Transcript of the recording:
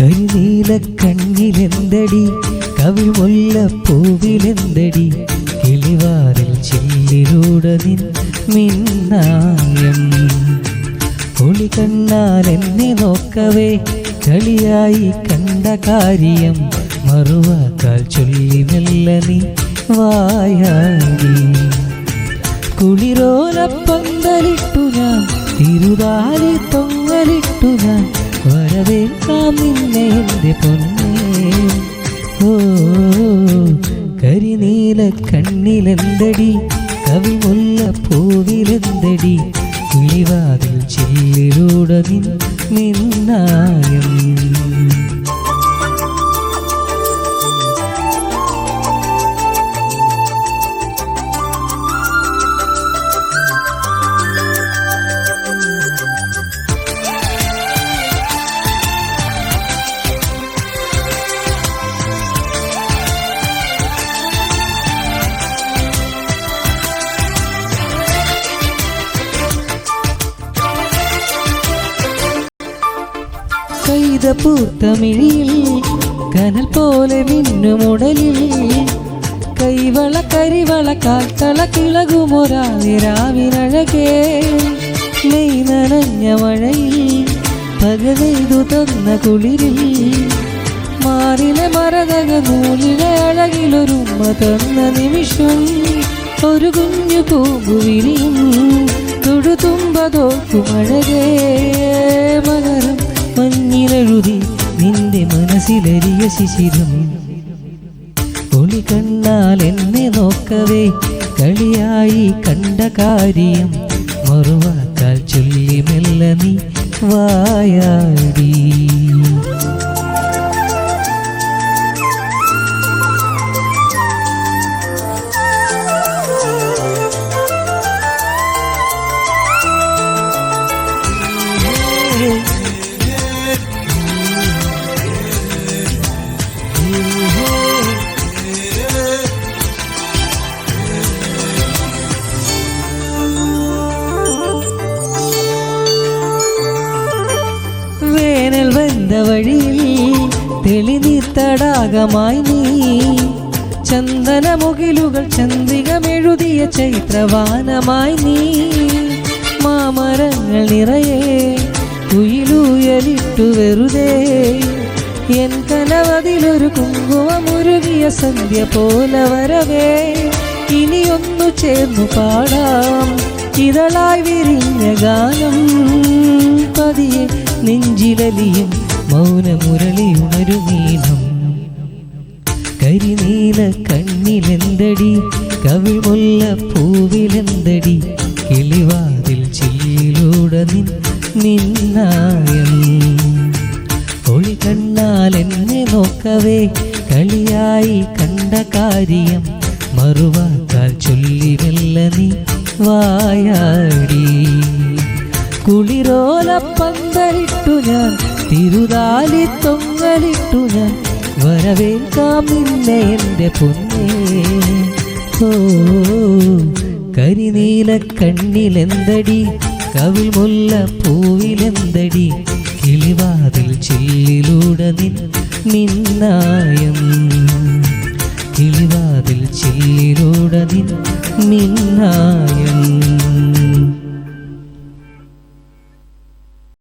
കരിനീല കണ്ണിലെന്തടി കവി മുല്ലപ്പൂവിലെന്തടി പൂവിലെന്തടി ചില്ലിലൂടെ മിന്നായം. ഒളി കണ്ണാൽ എന്നെ നോക്കവേ കളിയായി കണ്ട കാര്യം മറുവാക്കാൽ ചൊല്ലി മെല്ല നീ വായാടി. കുളിരോലപ്പന്തലിട്ടു ഞാൻ തിരുതാലി തൊങ്ങലിട്ടു ഞാൻ വരവേൽക്കാം നിന്നെ എന്റെ പൊന്നേ. ഓ കരിനീല കണ്ണിലെന്തടി? കവിമുല്ല പൂവിലെന്തടി? കിളിവാതിൽ ചില്ലിലൂടെ നിന്നായം കൈത പൂത്തമിഴിയിൽ കനൽ പോലെ മിന്നുമുടലിൽ കൈവള കരിവള കാൽത്തള കിളകുമൊരാവിരാവിനഴകേ മെയ് നനഞ്ഞ മഴയിൽ പകതെയ്തു തന്ന കുളിരിൽ മാറിലെ മരതക നൂലിലെ അഴകിലൊരുമ്മ തന്ന നിമിഷം ഒരു കുഞ്ഞു പൂമ്പുവിരിയും തൊടുതുമ്പതോക്കുമഴകേ മനസ്സിലെരിയ ശിശിരം. ഒളി കണ്ണാൽ എന്നെ നോക്കവേ കളിയായി കണ്ട കാര്യം മറുവാക്കാൽ ചൊല്ലി മെല്ല നീ വായാടി. വേനൽ വന്ന വഴിയിൽ തെളിനീർ തടാകമായി നീ ചന്ദനമുകിലുകൾ ചന്ദ്രികമെഴുതിയ ചൈത്രവാനമായി നീ മാമരങ്ങൾ നിറയെ കുയിലൂയലിട്ടു വെറുതെ എൻ കനവതിലൊരു കുങ്കുമമുരുകിയ സന്ധ്യ പോലെ വരവേ. ഇനിയൊന്നു ചേർന്നു പാടാം ഇതളായി വിരിഞ്ഞ ഗാനം പതിയെ നെഞ്ചിലലിയും മൗനമുരളി ഉണരുമീനം കരിനീല കണ്ണിലെന്തടി? കവിമുല്ല പൂവിലെന്തടി? കിളിവാതിൽ ചില്ലിലൂടെ നിൻ നിന്നായം ഒളി കണ്ണാൽ എന്നെ നോക്കവേ കളിയായി കണ്ട കാര്യം. മറുവാക്കാൽ ചൊല്ലി മെല്ല നീ വായാടി. കുളിരോല പന്തലിട്ടു ഞാൻ തിരുതാലി തൊങ്ങലിട്ടു ഞാൻ വരവേൽക്കാമില്ല എന്റെ പൊന്നേ? ഓ കരിനീല കണ്ണിലെന്തടി കവിൾ മുല്ല പൂവിലെന്തടി കിളിവാതിൽ ചില്ലിലൂടെ നിന്നായം. കിളിവാതിൽ ചില്ലിലൂടെ നിന്നായം.